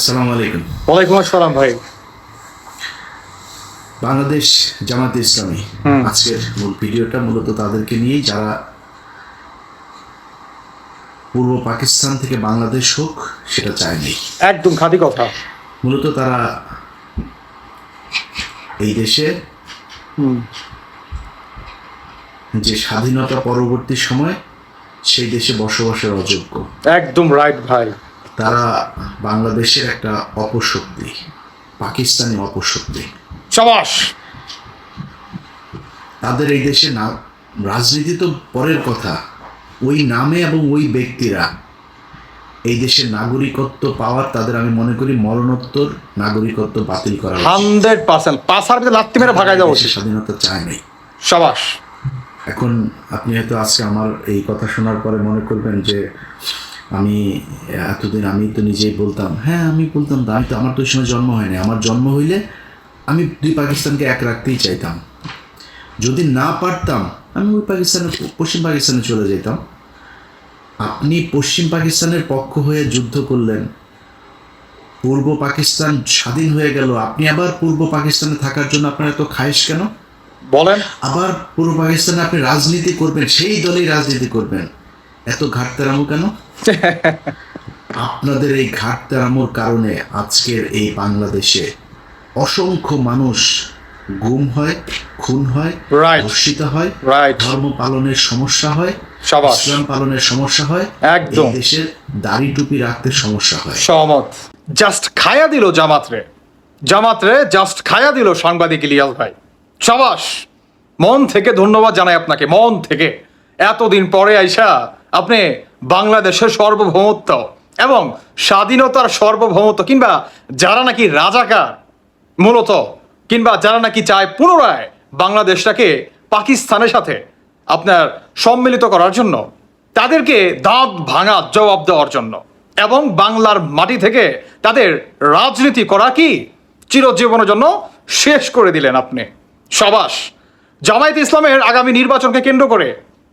আসসালামু আলাইকুম। ওয়ালাইকুম আসসালাম ভাই। বাংলাদেশ জামাতে ইসলামী আজকের মূল ভিডিওটা মূলত তাদেরকে নিয়েই যারা পূর্ব পাকিস্তান থেকে বাংলাদেশ হোক সেটা চায়নি। একদম খাঁটি কথা। মূলত তারা এই দেশে যে স্বাধীনতা পরবর্তী সময় সেই দেশে বসবাসের অযোগ্য। একদম রাইট ভাই। তারা বাংলাদেশের একটা অপশক্তি পাকিস্তানি অপশক্তি। সাবাস! তাদের এই দেশে না রাজনীতি তো পরের কথা। ওই নামে এবং ওই ব্যক্তিরা এই দেশের নাগরিকত্ব পাওয়ার তাদের আমি মনে করি মরণোত্তর নাগরিকত্ব বাতিল করা। Hundred percent. পাশার ভিতরে লাত্তি মেরে ভাগাই যাওয়া উচিত। স্বাধীনতা চায় নাই। সাবাস! এখন আপনি হয়তো আজকে আমার এই কথা শোনার পরে মনে করবেন যে আমি এতদিন আমি তো নিজেই বলতাম হ্যাঁ আমি বলতাম আমি তো আমার তো সময় জন্ম হয়নি। আমার জন্ম হইলে আমি দুই পাকিস্তানকে এক রাখতেই চাইতাম। যদি না পারতাম আমি ওই পাকিস্তানে পশ্চিম পাকিস্তানে চলে যেতাম। আপনি পশ্চিম পাকিস্তানের পক্ষ হয়ে যুদ্ধ করলেন। পূর্ব পাকিস্তান স্বাধীন হয়ে গেল। আপনি আবার পূর্ব পাকিস্তানে থাকার জন্য আপনার এত খায়েশ কেন? বলেন। আবার পূর্ব পাকিস্তানে আপনি রাজনীতি করবেন সেই দলেই রাজনীতি করবেন। এত ঘাটতারামো কেন? আপনাদের এই ঘাটতারামোর কারণে আজকের এই বাংলাদেশে অসংখ্য মানুষ গুম হয় খুন হয়. ধর্ষিত হয় ধর্ম পালনের সমস্যা হয়। ইসলাম পালনের সমস্যা হয় একদম। দেশের দাড়ি টুপি রাখতে সমস্যা হয়। সহমত। জাস্ট খায়া দিল জামাতরে। জামাতরে জাস্ট খায়া দিল সাংবাদিক ইলিয়াস ভাই। সাবাস মন থেকে ধন্যবাদ জানাই আপনাকে মন থেকে। এতদিন পরে আইসা আপনি বাংলাদেশের সার্বভৌমত্ব এবং স্বাধীনতার সার্বভৌমত্ব কিংবা যারা নাকি রাজাকার, মূলত, কিংবা যারা নাকি চায় পুনরায় বাংলাদেশটাকে পাকিস্তানের সাথে আপনার সম্মিলিত করার জন্য, তাদেরকে দাঁত ভাঙা জবাব দেওয়ার জন্য এবং বাংলার মাটি থেকে তাদের রাজনীতি করা কি চিরজীবনের জন্য শেষ করে দিলেন আপনি। সবাস, জামায়াত ইসলামের আগামী নির্বাচনকে কেন্দ্র করে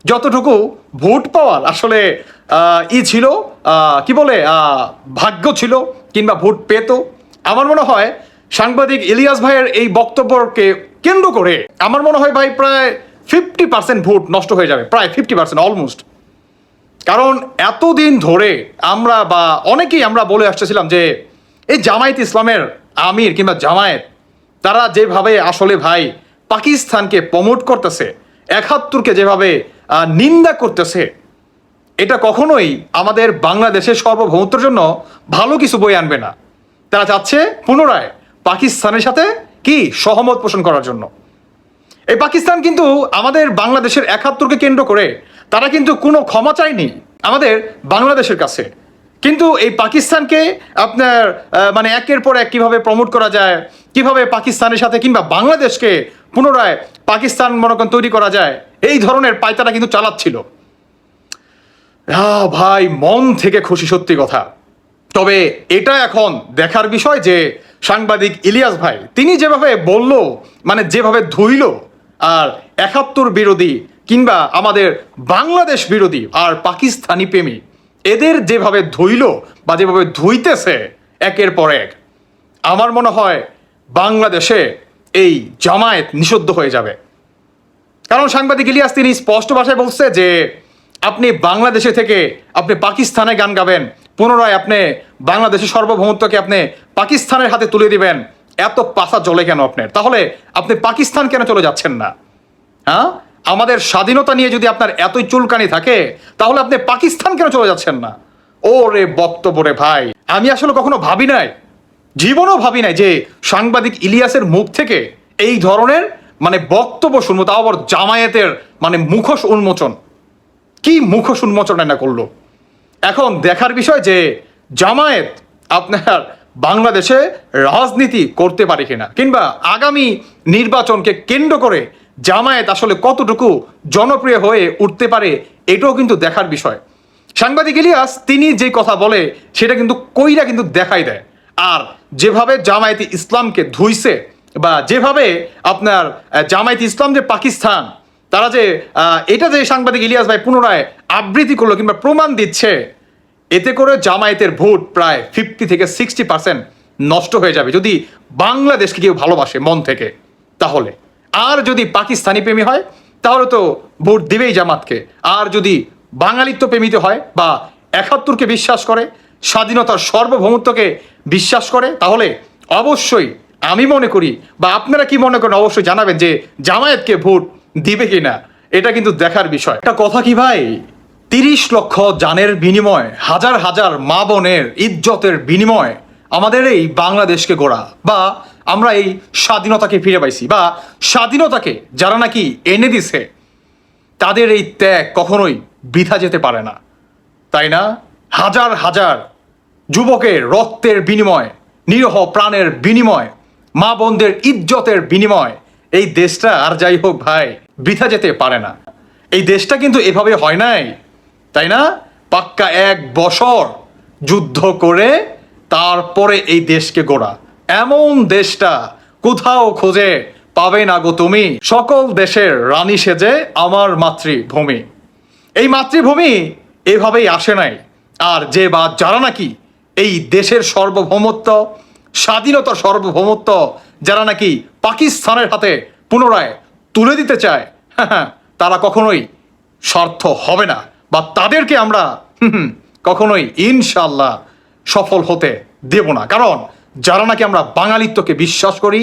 যতটুকু ভোট পাওয়ার আসলে ই ছিল কি বলে ভাগ্য ছিল কিংবা ভোট পেত। আমার মনে হয় সাংবাদিক ইলিয়াস ভাইয়ের এই বক্তব্যকে কেন্দ্র করে আমার মনে হয় ভাই প্রায় ফিফটি পার্সেন্ট ভোট নষ্ট হয়ে যাবে, প্রায় ফিফটি পার্সেন্ট অলমোস্ট কারণ এতদিন ধরে আমরা বা অনেকেই আমরা বলে আসতেছিলাম যে, এই জামায়াত ইসলামের আমির কিংবা জামায়াত, তারা যেভাবে আসলে ভাই পাকিস্তানকে প্রমোট করতেছে, একাত্তরকে যেভাবে নিন্দা করতেছে। এটা কখনোই আমাদের বাংলাদেশের সার্বভৌমত্বের জন্য ভালো কিছু বই আনবে না। তারা চাচ্ছে পুনরায় পাকিস্তানের সাথে কি সহমত পোষণ করার জন্য। এই পাকিস্তান কিন্তু আমাদের বাংলাদেশের একাত্তরকে কেন্দ্র করে তারা কিন্তু কোনো ক্ষমা চায়নি আমাদের বাংলাদেশের কাছে। কিন্তু এই পাকিস্তানকে আপনার মানে একের পর এক কীভাবে প্রমোট করা যায়, কীভাবে পাকিস্তানের সাথে কিংবা বাংলাদেশকে পুনরায় পাকিস্তান মনে তৈরি করা যায় এই ধরনের পায়তারা কিন্তু চালাচ্ছিল। ভাই, মন থেকে খুশি সত্যি কথা। তবে এটা এখন দেখার বিষয় যে সাংবাদিক ইলিয়াস ভাই, তিনি যেভাবে বলল মানে যেভাবে ধুইল, আর একাত্তর বিরোধী কিংবা আমাদের বাংলাদেশ বিরোধী আর পাকিস্তানি প্রেমী, এদের যেভাবে ধুইল বা যেভাবে ধুইতেছে, একের পর এক, আমার মনে হয় বাংলাদেশে এই জামায়াত নিষিদ্ধ হয়ে যাবে। কারণ সাংবাদিক ইলিয়াস তিনি স্পষ্ট ভাষায় বলছে যে আপনি বাংলাদেশে থেকে আপনি পাকিস্তানে গান গাবেন, পুনরায় আপনি বাংলাদেশের সার্বভৌমত্বকে আপনি পাকিস্তানের হাতে তুলে দিবেন। এত পাশা জলে কেন আপনার? তাহলে আপনি পাকিস্তান কেন চলে যাচ্ছেন না? হ্যাঁ? আমাদের স্বাধীনতা নিয়ে যদি আপনার এতই চুলকানি থাকে, তাহলে আপনি পাকিস্তান কেন চলে যাচ্ছেন না? ও রে বক্তব্য রে ভাই, আমি আসলে কখনো ভাবি নাই, জীবনও ভাবি নাই যে সাংবাদিক ইলিয়াসের মুখ থেকে এই ধরনের মানে বক্তব্য শুনব, তাও আবার জামায়াতের মানে মুখোশ উন্মোচন। কি মুখোশ উন্মোচন না করল? এখন দেখার বিষয় যে, জামায়াত আপনার বাংলাদেশে রাজনীতি করতে পারে কিনা, কিংবা আগামী নির্বাচনকে কেন্দ্র করে জামায়াত আসলে কতটুকু জনপ্রিয় হয়ে উঠতে পারে, এটাও কিন্তু দেখার বিষয়। সাংবাদিক ইলিয়াস, তিনি যে কথা বলে, সেটা কিন্তু কইরা কিন্তু দেখাই দেয়। আর যেভাবে জামায়াতি ইসলামকে ধুইছে বা যেভাবে আপনার জামায়াতি ইসলাম যে পাকিস্তান, তারা যে এটা যে সাংবাদিক ইলিয়াস ভাই পুনরায় আবৃত্তি করল কিংবা প্রমাণ দিচ্ছে, এতে করে জামায়াতের ভোট প্রায় ফিফটি থেকে সিক্সটি পার্সেন্ট নষ্ট হয়ে যাবে। যদি বাংলাদেশকে কেউ ভালোবাসে মন থেকে, তাহলে। আর যদি পাকিস্তানি প্রেমী হয়, তাহলে তো ভোট দিবেই জামাতকে। আর যদি বাঙালিত্ব প্রেমিত হয় বা একাত্তরকে বিশ্বাস করে, স্বাধীনতার সার্বভৌমত্বকে বিশ্বাস করে, তাহলে অবশ্যই আমি মনে করি বা আপনারা কি মনে করেন, অবশ্যই জানাবেন যে জামায়াতকে ভোট দিবে কিনা। এটা কিন্তু দেখার বিষয়। একটা কথা কি ভাই? তিরিশ লক্ষ জানের বিনিময়, হাজার হাজার মা বোনের ইজ্জতের বিনিময় আমাদের এই বাংলাদেশকে গড়া বা আমরা এই স্বাধীনতাকে ফিরে পাইছি বা স্বাধীনতাকে যারা নাকি এনে দিছে, তাদের এই ত্যাগ কখনোই বৃথা যেতে পারে না। তাই না? হাজার হাজার যুবকের রক্তের বিনিময়, নিরহ প্রাণের বিনিময় মা বোনদের ইজ্জতের বিনিময়। এই দেশটা আর যাই হোক ভাই, বৃথা যেতে পারে না। এই দেশটা কিন্তু এভাবে হয় নাই, তাই না? পাক্কা এক বছর যুদ্ধ করে তারপরে এই দেশকে গোড়া। এমন দেশটা কোথাও খোঁজে পাবে না গো তুমি। সকল দেশের রানী সেজে আমার মাতৃভূমি। এই মাতৃভূমি এভাবেই আসে নাই। আর যে বা যারা নাকি এই দেশের সার্বভৌমত্ব স্বাধীনতার সার্বভৌমত্ব যারা নাকি পাকিস্তানের হাতে পুনরায় তুলে দিতে চায় তারা কখনোই স্বার্থ হবে না বা তাদেরকে আমরা কখনোই ইনশাল্লাহ সফল হতে দেব না। কারণ যারা নাকি আমরা বাঙালিত্বকে বিশ্বাস করি,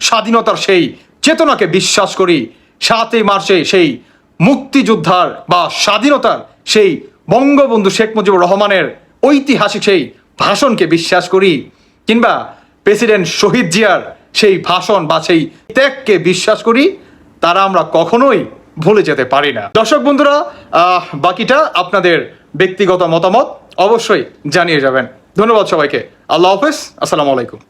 স্বাধীনতার সেই চেতনাকে বিশ্বাস করি, সাতই মার্চে সেই মুক্তিযোদ্ধার বা স্বাধীনতার সেই বঙ্গবন্ধু শেখ মুজিবুর রহমানের ঐতিহাসিক সেই ভাষণকে বিশ্বাস করি কিংবা প্রেসিডেন্ট শহীদ জিয়ার সেই ভাষণ বা সেই ত্যাগকে বিশ্বাস করি, তারা আমরা কখনোই ভুলে যেতে পারি না। দর্শক বন্ধুরা বাকিটা আপনাদের ব্যক্তিগত মতামত অবশ্যই জানিয়ে যাবেন। ধন্যবাদ সবাইকে। আল্লাহ হাফেজ। আসসালামু আলাইকুম।